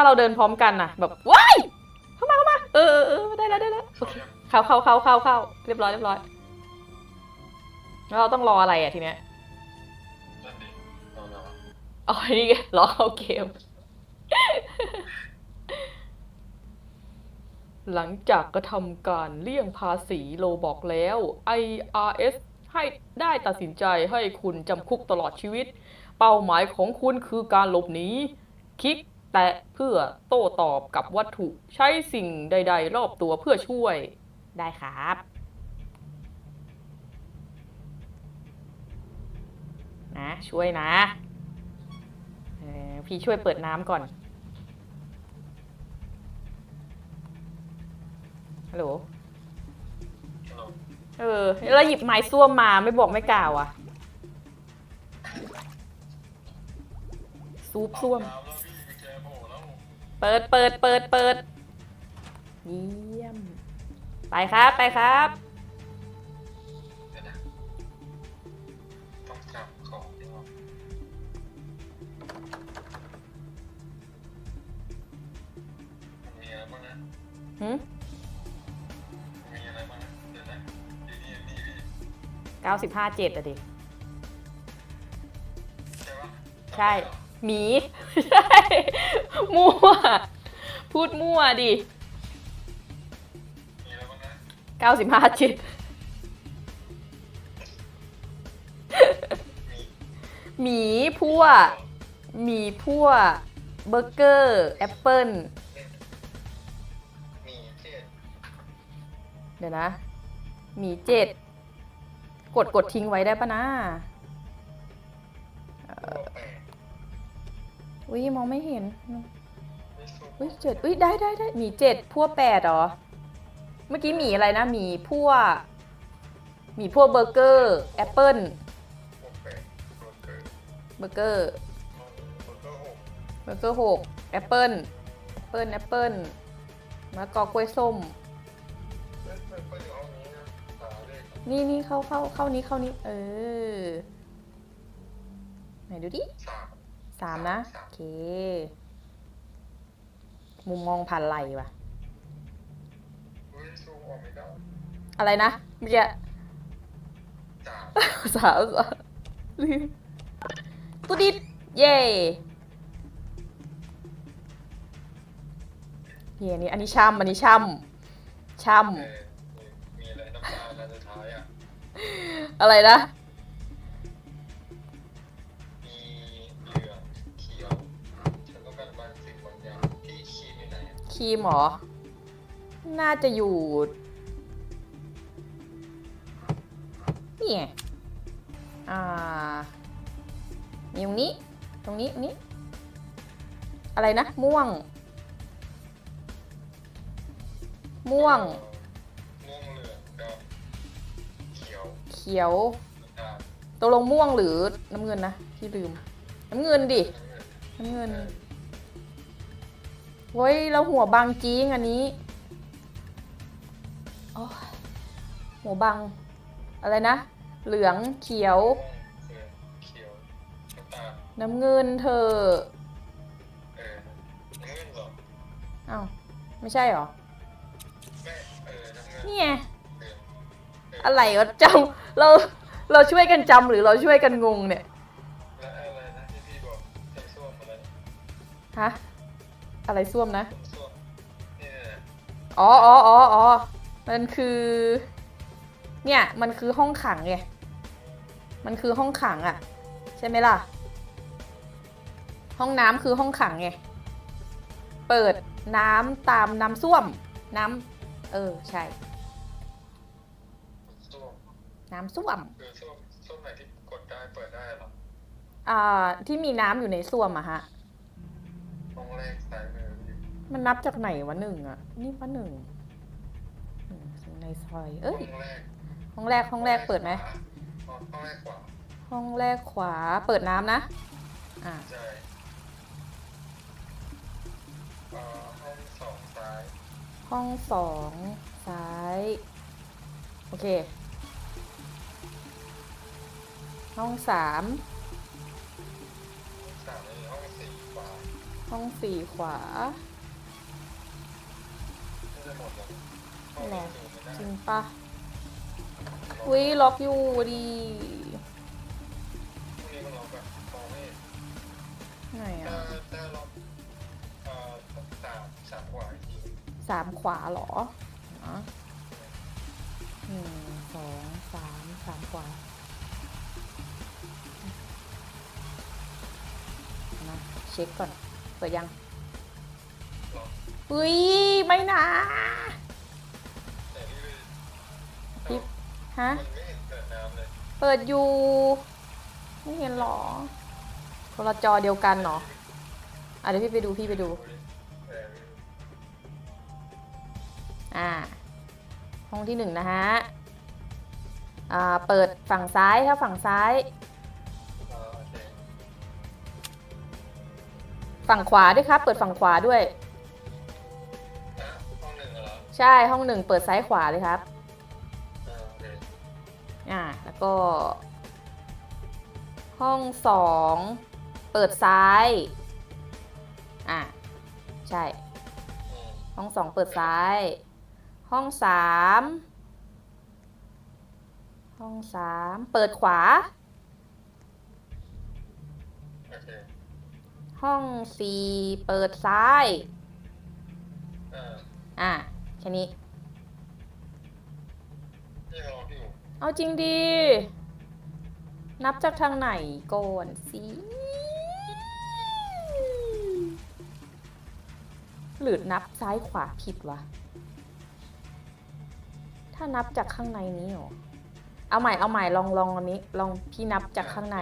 ถ้าเราเดินพร้อมกันน่ะแบบว้ายเข้ามาเข้ามาเออเออเออได้แล้วได้แล้วโอเคเข้าเข้าเข้าเข้าเข้าเรียบร้อยเรียบร้อยแล้วเราต้องรออะไรอะทีเนี้ยนั่นดิเอาเนาะอ๋อนี่ไงรอเข้าเกม หลังจากกระทำการเลี่ยงภาษีโลบอกแล้ว IRS ให้ได้ตัดสินใจให้คุณจำคุกตลอดชีวิต เป้าหมายของคุณคือการหลบหนีคลิก แตะเพื่อโต้ตอบกับวัตถุใช้สิ่งใด ๆ รอบตัวเพื่อช่วย ได้ครับ นะ ช่วยนะเออพี่ช่วยเปิดน้ำก่อน ฮัลโหล เออ แล้วหยิบไม้ส้วมมาไม่บอกไม่กล่าวอะ ซูปส้วม เปิดเปิดเปิดเปิดเยี่ยม ไปครับไปครับเดี๋ยวนะต้องจับของดีกว่ามันมีอะไรบ้างนะหืมมีอะไรบ้างนะเดี๋ยวนะนี่นี่นี่พี่เก้าสิบห้าเจ็ดอะดิใช่ปะใช่ห มีใช่มั่ว พูดมั่วดิมีอะไรบ้างนะเก้าสิบห้าเจ็ดมีหมีพั่วหมีพั่ว เบอร์เกอร์ แอปเปิลมีเจ็ดเดี๋ยวนะหมีเจ็ด กดกดทิ้งไว้ได้ปะนะตัวแปด อุ้ยมองไม่เห็น อุ้ยเจ็ดอุ้ยได้ได้ได้หมีเจ็ดพั่วแปดหรอ เมื่อกี้หมีอะไรนะหมีพั่วหมีพั่วเบอร์เกอร์แอปเปิลเบอร์เกอร์เบอร์เกอร์หกแอปเปิลแอปเปิลแอปเปิลมะกอกล้วยส้ม นี่นี่เข้าเข้าเข้านี้เข้านี้ เออ ไหนดูดิสาม สามนะสามโอเค มุมมองผ่านไหลว่ะเฮ้ยซูมออกไม่ได้อะไรนะเมื่อกี้สามสาวสาวลืมตุดิดเย่เย่นี่อันนี้ช่ำอันนี้ช่ำช่เออมีมีอะไรน้ำตาลอันสุดท้ายอะำอะไรนะ รีมเหรอ น่าจะอยู่ นี่ไงอ่ามีตรงนี้ ตรงนี้ตรงนี้ อะไรนะ ม่วง ม่วง ม่วงเหลืองกับเขียว เขียวน้ำตาลตกลงม่วงหรือน้ำเงินนะพี่ลืม น้ำเงินดิ น้ำเงินน้ำ เงินเฮ้ยเราหัวบางจริงอันนี้โอ้ยหัวบางอะไรนะ เหลืองเขียวม่วงเหลืองเขียวน้ำตาลน้ำเงินเธอเออน้ำเงินเหรออ้าวไม่ใช่เหรอแม่เออน้ำเงินนี่ไงเหลืองอะไรวะจำเราเราช่วยกันจำหรือเราช่วยกันงงเนี่ยและอะไรนะที่พี่บอกจำส้วมอะไรฮะ อะไรส้วมนะจำส้วมนี่นะ อ๋ออ๋ออ๋ออ๋อมันคือ เนี่ย มันคือห้องขังไง มันคือห้องขังอะใช่ไหมล่ะ ห้องน้ำคือห้องขังไง เปิดน้ำตามน้ำส้วม น้ำเออ ใช่ส้วมน้ำส้วมคือส้วมส้วมไหนที่กดได้เปิดได้เหรอ อ่า ที่มีน้ำอยู่ในส้วมอะฮะห้องแรกซ้าย มือพี่มันนับจากไหนวะหนึ่งอะนี่วะหนึ่งหนึ่งในซอย เอ้ย ห้องแรกห้องแรกห้องแรกเปิดไหม ห้องห้องแรกขวาห้องแรกขวาเปิดน้ำนะ อ่าใช่เอ่อห้องสองซ้ายห้องสองซ้าย โอเค ห้องสามห้องสามนี่ห้องสี่ขวาห้องสี่ขวา แหละจริงปะวิล็อกอยู่ดีไหนอะสามขวาหรอหนึ่งสองสามสามขวาเช็คก่อนเปิดยัง อกอุ้ยไม่นะแต่นี่เลยพี่ฮะมันไม่เห็นเกิดน้ำเลยเปิดอยู่ ไม่เห็นหรอคนละจอเดียวกันเนาะอะเดี๋ยวพี่ไปดูพี่ไปดูดูดิเอออ่า ห้องที่หนึ่งนะฮะ อ่า เปิดฝั่งซ้ายถ้าฝั่งซ้ายเออโอเคฝั่งขวาด้วยครับ เปิดฝั่งขวาด้วย ใช่ห้องหนึ่งเปิดซ้ายขวาเลยครับเออโอเคอ่า แล้วก็ ห้องสองเปิดซ้าย อ่าใช่ อืมห้องสองเปิดซ้าย ห้องสามห้องสามเปิดขวา โอเคห้องสี่เปิดซ้ายเอออะ แค่นี้นี่เราล็อกอยู่เอาจริงดี นับจากทางไหนก่อนสิหรือนับซ้ายขวาผิดวะ ถ้านับจากข้างในนี้เหรอ เอาใหม่เอาใหม่ลองลองอันนี้ ลองพี่นับจากข้างใน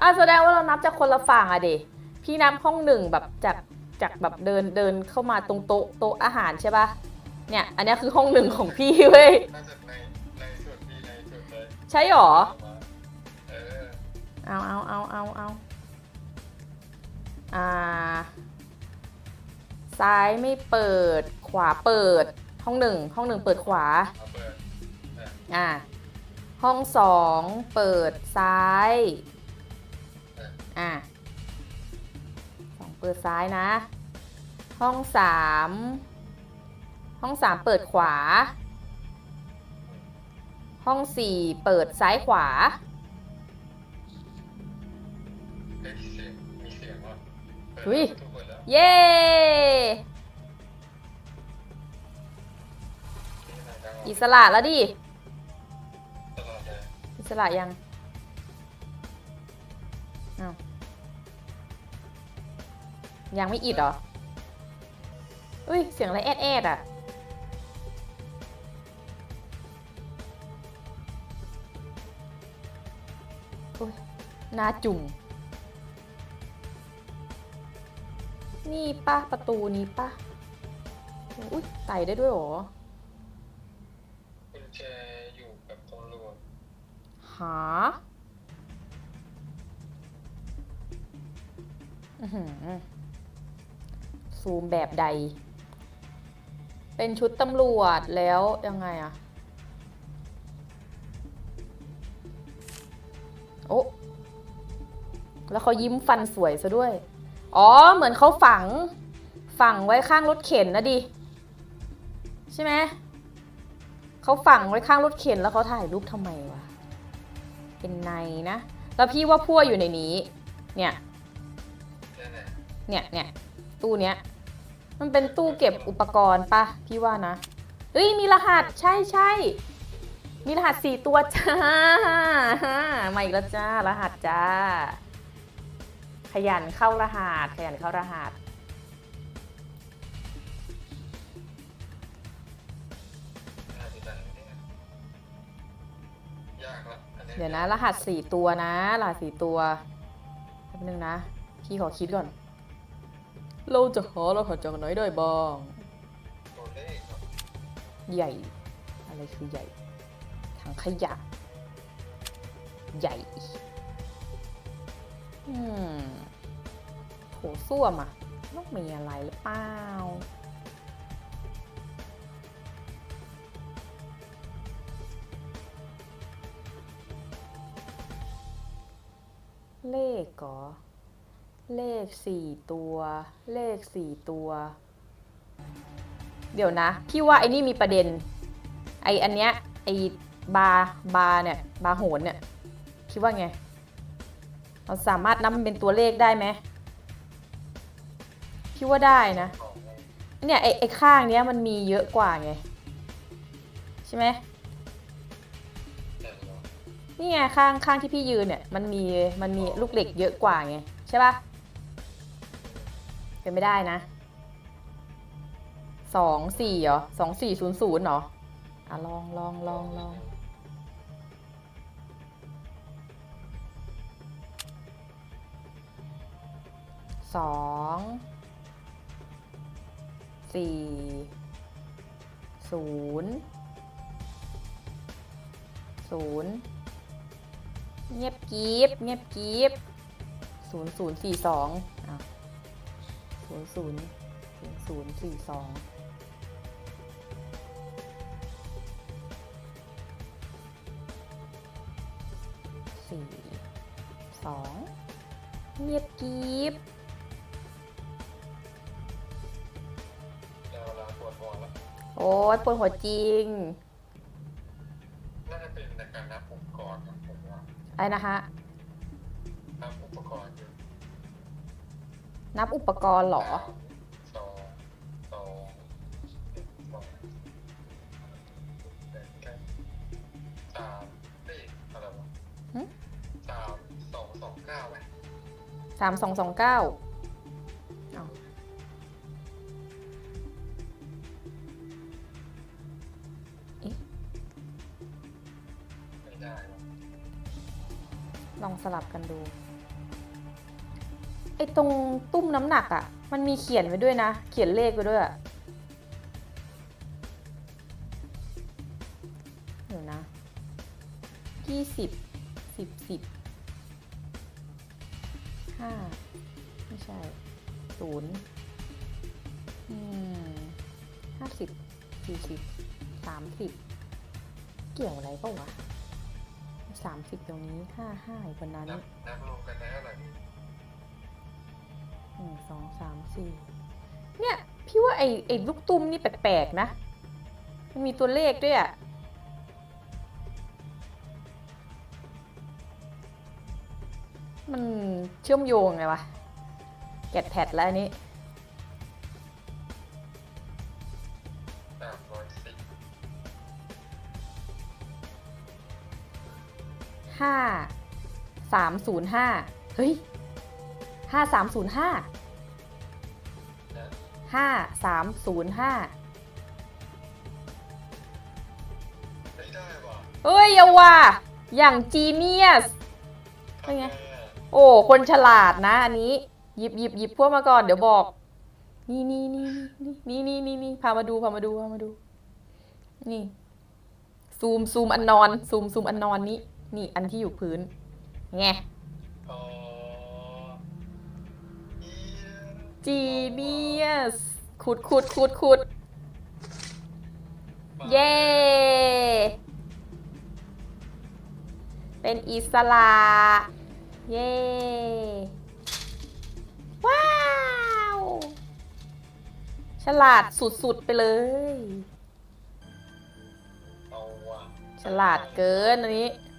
อะแสดงว่าเรานับจากคนละฝั่งอะเดพี่นับห้องหนึ่งแบบจากจากแบบเดินเดินเข้ามาตรงโต๊ะโต๊ะอาหารใช่ปะเนี่ย อันเนี้ยคือห้องหนึ่งของพี่เว้ยน่าจะในในสุดพี่ในสุดเลยใช่หรอเออเอาเอาเอาเอาเอาอ่า ซ้ายไม่เปิดขวาเปิด ห้องหนึ่งห้องหนึ่งเปิดขวาเอาเปิดอะอ่าห้องสองเปิดซ้าย อ่าสองเปิดซ้ายนะ ห้องสามห้องสามเปิดขวา ห้องสี่เปิดซ้ายขวาเฮ้ยเสียงมีเสียงว่ะเปิดอุ๊ยทุกคนแล้วเย้อิสระแล้วดิตลอดเลยอิสระยัง อ้าวยังไม่อิดเหรอ อุ้ย เสียงอะไรแอดแอดๆอะ อุ้ยหน้าจุ่ม นี่ปะประตูนี้ปะอุ้ยไต่ได้ด้วยเหรอกุญแจอยู่กับตำรวจหา ซูมแบบใด เป็นชุดตำรวจแล้วยังไงอะโอ้แล้วเขายิ้มฟันสวยซะด้วย อ๋อ เหมือนเขาฝัง ฝังไว้ข้างรถเข็นนะดิ ใช่ไหม เขาฝังไว้ข้างรถเข็นแล้วเขาถ่ายรูปทำไมวะ เป็นในนะ แล้วพี่ว่าพั่วอยู่ในนี้ เนี่ย เนี่ยเนี่ยตู้เนี้ยมันเป็นตู้เก็บอุปกรณ์ปะพี่ว่านะเฮ้ยมีรหัสใช่ใช่มีรหัสสี่ตัวจ้ามาอีกแล้วจ้ารหัสจ้า ขยันเข้ารหัสขยันเข้ารหัสเนี่ยยากละอัเดี๋ยวนะ รหัสสี่ตัวนะรหัสสี่ตัวแป๊บนึงนะ พี่ขอคิดก่อน เราจะหารหัสจากไหนได้บ้าง ใหญ่ อะไรคือใหญ่ ถังขยะ ใหญ่โถส้วมอะต้องมีอะไรหรือเปล่าเลขเหรอ เลขสี่ตัว เลขสี่ตัว เดี๋ยวนะ พี่ว่าไอ้นี่มีประเด็น ไอ้อันเนี้ย ไอ้บาร์บาร์เนี่ย บาร์โหนเนี่ย คิดว่าไง เราสามารถนับมันเป็นตัวเลขได้ไหมพี่ว่าได้นะ เนี่ยไอ้ไอ้ข้างเนี้ยมันมีเยอะกว่าไง ใช่ไหมเนี่ไงข้างข้างที่พี่ยืนเนี่ย มันมีมันมีลูกเหล็กเยอะกว่าไง ใช่ปะ เป็นไม่ได้นะสองสี่เหรอสองสี่ศูนย์ศูนย์เหรออะลองลองลองลองสองสี่ศูนย์ศูนย์เงียบกรีบเงียบกรีบศูนย์ศูนย์สี่สองอะ ศูนย์ศูนย์ศูนย์ศูนย์สี่สองสี่สองเงียบกรีบเดี๋ยวเราปวดหัวแล้วโอ้ยปวดหัวจริง น่าจะเป็นในการนับอุปกรณ์ครับผมว่าอะไรนะคะ นับอุปกรณ์อยู่ นับอุปกรณ์เหรอสองสองสองแปดเก้าสามสองสองเก้าสามสองสองเก้าลองสลับกันดู ไอ้ตรงตุ้มน้ำหนักอะ่ะ มันมีเขียนไว้ด้วยนะ เขียนเลขไว้ด้วยอะเดี๋ยวนะยี่สิบสิบสิบห้าไม่ใช่ศูนย์ห้าสิบสี่สิบสามสิบเกี่ยวอะไรเปล่าวะสามสิบตรงนี้ห้าห้าอีกบนนั้นนับนับรวมกันได้เท่าไหร่หนึ่ง สองสามสี่เนี่ย พี่ว่าไอ้ไอ้ลูกตุ้มนี่แปลกๆนะ มันมีตัวเลขด้วยอะมันเชื่อมโยงไงวะแกดแพดแล้วอันนี้สามร้อยสิบห้าสามศูนย์ห้าเฮ้ยห้าสามศูนย์ห้า ไม่ได้ว่ะเฮ้ยอย่าว่าอย่างจีเนียส เป็นไงทำอะโอ้ คนฉลาดนะอันนี้ หยิบหยิบหยิบพวกมาก่อนเดี๋ยวบอก นี่นี่นี่นี่นี่นี่นี่พามาดูพามาดูพามาดู นี่ ซูมซูมอันนอน ซูมซูมอันนอนนี้ นี่อันที่อยู่พื้น ไง จีเนียสขุดขุดขุดขุดเย้ เป็นอิสระ เย้ ว้าว ฉลาดสุดๆไปเลยเอาว่ะฉลาดเกินอันนี้เ